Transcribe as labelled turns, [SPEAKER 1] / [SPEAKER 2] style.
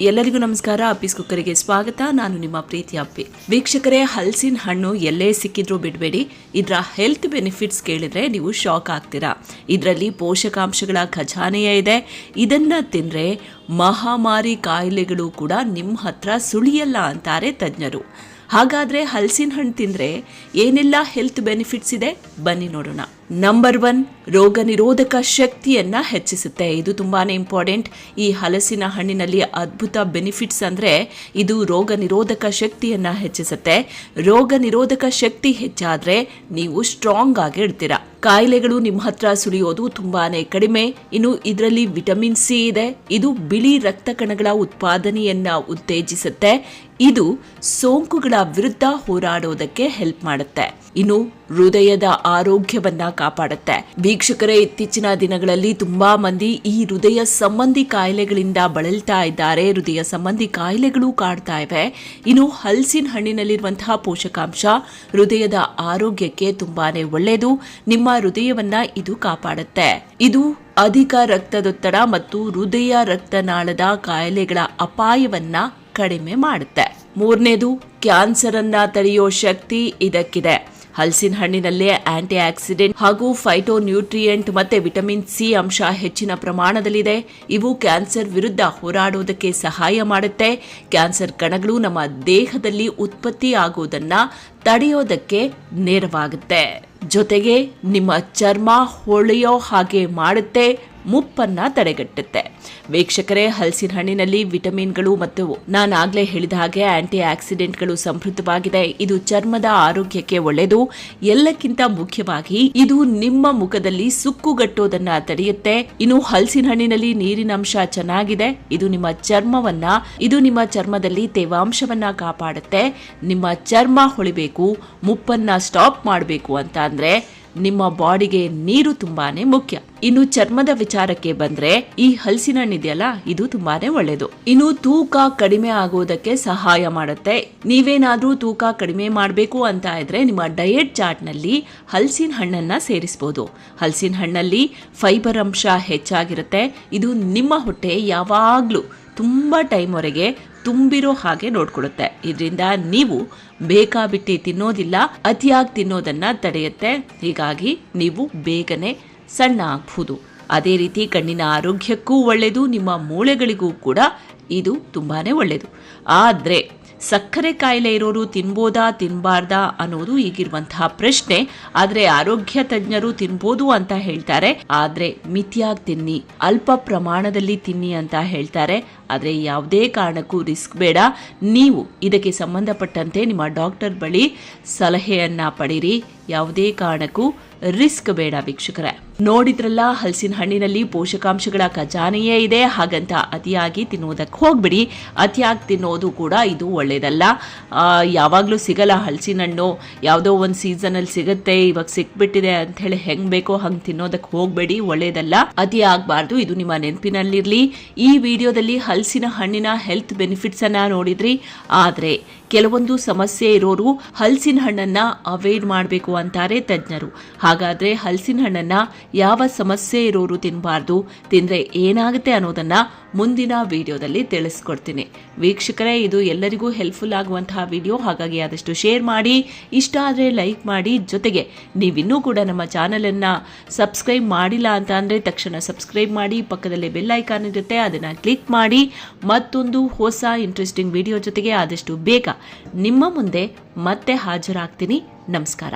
[SPEAKER 1] ಎಲ್ಲರಿಗೂ ನಮಸ್ಕಾರ. ಅಪ್ಪೀಸ್ ಕುಕ್ಕರಿಗೆ ಸ್ವಾಗತ. ನಾನು ನಿಮ್ಮ ಪ್ರೀತಿ ಅಪ್ಪಿ. ವೀಕ್ಷಕರೇ, ಹಲಸಿನ ಹಣ್ಣು ಎಲ್ಲೇ ಸಿಕ್ಕಿದ್ರೂ ಬಿಡಬೇಡಿ. ಇದರ ಹೆಲ್ತ್ ಬೆನಿಫಿಟ್ಸ್ ಕೇಳಿದ್ರೆ ನೀವು ಶಾಕ್ ಆಗ್ತೀರಾ. ಇದರಲ್ಲಿ ಪೋಷಕಾಂಶಗಳ ಖಜಾನೆಯೇ ಇದೆ. ಇದನ್ನ ತಿಂದ್ರೆ ಮಹಾಮಾರಿ ಕಾಯಿಲೆಗಳು ಕೂಡ ನಿಮ್ಮ ಹತ್ರ ಸುಳಿಯಲ್ಲ ಅಂತಾರೆ ತಜ್ಞರು. ಹಾಗಾದ್ರೆ ಹಲಸಿನ ಹಣ್ಣು ತಿಂದ್ರೆ ಏನೆಲ್ಲ ಹೆಲ್ತ್ ಬೆನಿಫಿಟ್ಸ್ ಇದೆ? ಬನ್ನಿ ನೋಡೋಣ. ನಂಬರ್ ಒನ್ ರೋಗ ನಿರೋಧಕ ಶಕ್ತಿಯನ್ನು ಹೆಚ್ಚಿಸುತ್ತೆ. ಇದು ತುಂಬಾ ಇಂಪಾರ್ಟೆಂಟ್ ಈ ಹಲಸಿನ ಹಣ್ಣಿನಲ್ಲಿ ಅದ್ಭುತ ಬೆನಿಫಿಟ್ಸ್ ಅಂದರೆ ಇದು ರೋಗ ನಿರೋಧಕ ಶಕ್ತಿಯನ್ನು ಹೆಚ್ಚಿಸುತ್ತೆ. ರೋಗ ನಿರೋಧಕ ಶಕ್ತಿ ಹೆಚ್ಚಾದರೆ ನೀವು ಸ್ಟ್ರಾಂಗ್ ಆಗಿ ಇಡ್ತೀರಾ ಕಾಯಿಲೆಗಳು ನಿಮ್ಮ ಹತ್ರ ಸುಳಿಯೋದು ತುಂಬಾ ಕಡಿಮೆ. ಇನ್ನು ಇದರಲ್ಲಿ ವಿಟಮಿನ್ ಸಿ ಇದೆ. ಇದು ಬಿಳಿ ರಕ್ತ ಕಣಗಳ ಉತ್ಪಾದನೆಯನ್ನ ಉತ್ತೇಜಿಸುತ್ತೆ. ಇದು ಸೋಂಕುಗಳ ವಿರುದ್ಧ ಹೋರಾಡೋದಕ್ಕೆ ಹೆಲ್ಪ್ ಮಾಡುತ್ತೆ. ಇನ್ನು ಹೃದಯದ ಆರೋಗ್ಯವನ್ನ ಕಾಪಾಡುತ್ತೆ. ವೀಕ್ಷಕರೇ, ಇತ್ತೀಚಿನ ದಿನಗಳಲ್ಲಿ ತುಂಬಾ ಮಂದಿ ಈ ಹೃದಯ ಸಂಬಂಧಿ ಕಾಯಿಲೆಗಳಿಂದ ಬಳಲ್ತಾ ಇದ್ದಾರೆ. ಹೃದಯ ಸಂಬಂಧಿ ಕಾಯಿಲೆಗಳು ಕಾಡ್ತಾ ಇವೆ. ಇನ್ನು ಹಲಸಿನ ಹಣ್ಣಿನಲ್ಲಿರುವಂತಹ ಪೋಷಕಾಂಶ ಹೃದಯದ ಆರೋಗ್ಯಕ್ಕೆ ತುಂಬಾನೇ ಒಳ್ಳೆಯದು ನಿಮ್ಮ ಹೃದಯವನ್ನ ಇದು ಕಾಪಾಡುತ್ತೆ. ಇದು ಅಧಿಕ ರಕ್ತದೊತ್ತಡ ಮತ್ತು ಹೃದಯ ರಕ್ತನಾಳದ ಕಾಯಿಲೆಗಳ ಅಪಾಯವನ್ನ ಕಡಿಮೆ ಮಾಡುತ್ತೆ. ಮೂರನೇದು ಕ್ಯಾನ್ಸರ್ ಅನ್ನ ತಡೆಯೋ ಶಕ್ತಿ ಇದಕ್ಕಿದೆ. ಹಲಸಿನ ಹಣ್ಣಿನಲ್ಲಿ ಆಂಟಿ ಆಕ್ಸಿಡೆಂಟ್ ಹಾಗೂ ಫೈಟೋ ನ್ಯೂಟ್ರಿಯೆಂಟ್ ಮತ್ತೆ ವಿಟಮಿನ್ ಸಿ ಅಂಶ ಹೆಚ್ಚಿನ ಪ್ರಮಾಣದಲ್ಲಿದೆ. ಇವು ಕ್ಯಾನ್ಸರ್ ವಿರುದ್ಧ ಹೋರಾಡೋದಕ್ಕೆ ಸಹಾಯ ಮಾಡುತ್ತೆ. ಕ್ಯಾನ್ಸರ್ ಕಣಗಳು ನಮ್ಮ ದೇಹದಲ್ಲಿ ಉತ್ಪತ್ತಿ ಆಗೋದನ್ನ ತಡೆಯೋದಕ್ಕೆ ನೆರವಾಗುತ್ತೆ. ಜೊತೆಗೆ ನಿಮ್ಮ ಚರ್ಮ ಹೊಳೆಯೋ ಹಾಗೆ ಮಾಡುತ್ತೆ. ಮುಪ್ಪನ್ನ ತಡೆಗಟ್ಟುತ್ತೆ. ವೀಕ್ಷಕರೇ ಹಲಸಿನ ಹಣ್ಣಿನಲ್ಲಿ ವಿಟಮಿನ್ಗಳು ಮತ್ತು ನಾನಾಗ್ಲೇ ಹೇಳಿದ ಹಾಗೆ ಆಂಟಿ ಆಕ್ಸಿಡೆಂಟ್ಗಳು ಸಮೃದ್ಧವಾಗಿದೆ ಇದು ಚರ್ಮದ ಆರೋಗ್ಯಕ್ಕೆ ಒಳ್ಳೆಯದು. ಎಲ್ಲಕ್ಕಿಂತ ಮುಖ್ಯವಾಗಿ ಇದು ನಿಮ್ಮ ಮುಖದಲ್ಲಿ ಸುಕ್ಕುಗಟ್ಟೋದನ್ನ ತಡೆಯುತ್ತೆ. ಇನ್ನು ಹಲಸಿನ ಹಣ್ಣಿನಲ್ಲಿ ನೀರಿನ ಅಂಶ ಚೆನ್ನಾಗಿದೆ. ಇದು ನಿಮ್ಮ ಚರ್ಮವನ್ನ, ಇದು ನಿಮ್ಮ ಚರ್ಮದಲ್ಲಿ ತೇವಾಂಶವನ್ನ ಕಾಪಾಡುತ್ತೆ. ನಿಮ್ಮ ಚರ್ಮ ಹೊಳಿಬೇಕು, ಮುಪ್ಪನ್ನ ಸ್ಟಾಪ್ ಮಾಡಬೇಕು ಅಂತ ಅಂದ್ರೆ ನಿಮ್ಮ ಬಾಡಿಗೆ ನೀರು ತುಂಬಾನೇ ಮುಖ್ಯ. ಇನ್ನು ಚರ್ಮದ ವಿಚಾರಕ್ಕೆ ಬಂದ್ರೆ, ಈ ಹಲಸಿನ ಹಣ್ಣಿದೆಯಲ್ಲ ಇದು ತುಂಬಾನೇ ಒಳ್ಳೇದು. ಇನ್ನು ತೂಕ ಕಡಿಮೆ ಆಗೋದಕ್ಕೆ ಸಹಾಯ ಮಾಡುತ್ತೆ. ನೀವೇನಾದ್ರೂ ತೂಕ ಕಡಿಮೆ ಮಾಡಬೇಕು ಅಂತ ಇದ್ರೆ, ನಿಮ್ಮ ಡಯೆಟ್ ಚಾರ್ಟ್ನಲ್ಲಿ ಹಲಸಿನ ಹಣ್ಣನ್ನ ಸೇರಿಸಬಹುದು ಹಲಸಿನ ಹಣ್ಣಲ್ಲಿ ಫೈಬರ್ ಅಂಶ ಹೆಚ್ಚಾಗಿರುತ್ತೆ. ಇದು ನಿಮ್ಮ ಹೊಟ್ಟೆ ಯಾವಾಗ್ಲೂ ತುಂಬಾ ಟೈಮ್ವರೆಗೆ ತುಂಬಿರೋ ಹಾಗೆ ನೋಡ್ಕೊಳುತ್ತೆ ಇದರಿಂದ ನೀವು ಬೇಕಾಬಿಟ್ಟಿ ತಿನ್ನೋದಿಲ್ಲ, ಅತಿಯಾಗಿ ತಿನ್ನೋದನ್ನ ತಡೆಯುತ್ತೆ. ಹೀಗಾಗಿ ನೀವು ಬೇಗನೆ ಸಣ್ಣ ಆಗ್ಬಹುದು ಅದೇ ರೀತಿ ಕಣ್ಣಿನ ಆರೋಗ್ಯಕ್ಕೂ ಒಳ್ಳೆಯದು ನಿಮ್ಮ ಮೂಳೆಗಳಿಗೂ ಕೂಡ ಇದು ತುಂಬಾನೇ ಒಳ್ಳೆಯದು ಆದರೆ ಸಕ್ಕರೆ ಕಾಯಿಲೆ ಇರೋರು ತಿನ್ಬೋದಾ, ತಿನ್ಬಾರ್ದಾ ಅನ್ನೋದು ಈಗಿರುವಂತಹ ಪ್ರಶ್ನೆ. ಆದ್ರೆ ಆರೋಗ್ಯ ತಜ್ಞರು ತಿನ್ಬೋದು ಅಂತ ಹೇಳ್ತಾರೆ. ಆದ್ರೆ ಮಿತಿಯಾಗಿ ತಿನ್ನಿ, ಅಲ್ಪ ಪ್ರಮಾಣದಲ್ಲಿ ತಿನ್ನಿ ಅಂತ ಹೇಳ್ತಾರೆ. ಆದರೆ ಯಾವುದೇ ಕಾರಣಕ್ಕೂ ರಿಸ್ಕ್ ಬೇಡ. ನೀವು ಇದಕ್ಕೆ ಸಂಬಂಧಪಟ್ಟಂತೆ ನಿಮ್ಮ ಡಾಕ್ಟರ್ ಬಳಿ ಸಲಹೆಯನ್ನ ಪಡೀರಿ ಯಾವುದೇ ಕಾರಣಕ್ಕೂ ರಿಸ್ಕ್ ಬೇಡ ವೀಕ್ಷಕರೇ. ನೋಡಿದ್ರಲ್ಲ, ಹಲಸಿನ ಹಣ್ಣಿನಲ್ಲಿ ಪೋಷಕಾಂಶಗಳ ಖಜಾನೆಯೇ ಇದೆ, ಹಾಗಂತ ಅತಿಯಾಗಿ ತಿನ್ನುವುದಕ್ಕೆ ಹೋಗ್ಬಿಡಿ. ಅತಿಯಾಗಿ ತಿನ್ನೋದು ಕೂಡ ಇದು ಒಳ್ಳೇದಲ್ಲ. ಯಾವಾಗಲೂ ಸಿಗಲ್ಲ ಹಲಸಿನ ಹಣ್ಣು. ಯಾವುದೋ ಒಂದು ಸೀಸನಲ್ಲಿ ಸಿಗುತ್ತೆ, ಇವಾಗ ಸಿಕ್ಬಿಟ್ಟಿದೆ ಅಂತ ಹೇಳಿ ಹೆಂಗ್ ಬೇಕೋ ಹಂಗೆ ತಿನ್ನೋದಕ್ಕೆ ಹೋಗ್ಬೇಡಿ, ಒಳ್ಳೇದಲ್ಲ. ಅತಿ ಆಗಬಾರ್ದು ಇದು ನಿಮ್ಮ ನೆನಪಿನಲ್ಲಿರಲಿ. ಈ ವಿಡಿಯೋದಲ್ಲಿ ಹಲಸಿನ ಹಣ್ಣಿನ ಹೆಲ್ತ್ ಬೆನಿಫಿಟ್ಸ್ ಅನ್ನ ನೋಡಿದ್ರಿ. ಆದ್ರೆ ಕೆಲವೊಂದು ಸಮಸ್ಯೆ ಇರೋರು ಹಲಸಿನ ಹಣ್ಣನ್ನ ಅವಾಯ್ಡ್ ಮಾಡಬೇಕು ಅಂತಾರೆ ತಜ್ಞರು. ಹಾಗಾದ್ರೆ ಹಲಸಿನ ಹಣ್ಣನ್ನ ಯಾವ ಸಮಸ್ಯೆ ಇರೋರು ತಿನ್ನಬಾರ್ದು ತಿಂದ್ರೆ ಏನಾಗುತ್ತೆ ಅನ್ನೋದನ್ನ ಮುಂದಿನ ವಿಡಿಯೋದಲ್ಲಿ ತಿಳಿಸ್ಕೊಡ್ತೀನಿ. ವೀಕ್ಷಕರೇ, ಇದು ಎಲ್ಲರಿಗೂ ಹೆಲ್ಪ್ಫುಲ್ ಆಗುವಂತಹ ವಿಡಿಯೋ. ಹಾಗಾಗಿ ಆದಷ್ಟು ಶೇರ್ ಮಾಡಿ, ಇಷ್ಟ ಆದರೆ ಲೈಕ್ ಮಾಡಿ. ಜೊತೆಗೆ ನೀವಿನ್ನೂ ಕೂಡ ನಮ್ಮ ಚಾನಲನ್ನು ಸಬ್ಸ್ಕ್ರೈಬ್ ಮಾಡಿಲ್ಲ ಅಂತ ಅಂದರೆ ತಕ್ಷಣ ಸಬ್ಸ್ಕ್ರೈಬ್ ಮಾಡಿ, ಪಕ್ಕದಲ್ಲಿ ಬೆಲ್ ಐಕಾನ್ ಇರುತ್ತೆ, ಅದನ್ನು ಕ್ಲಿಕ್ ಮಾಡಿ. ಮತ್ತೊಂದು ಹೊಸ ಇಂಟ್ರೆಸ್ಟಿಂಗ್ ವಿಡಿಯೋ ಜೊತೆಗೆ ಆದಷ್ಟು ಬೇಗ ನಿಮ್ಮ ಮುಂದೆ ಮತ್ತೆ ಹಾಜರಾಗ್ತೀನಿ. ನಮಸ್ಕಾರ.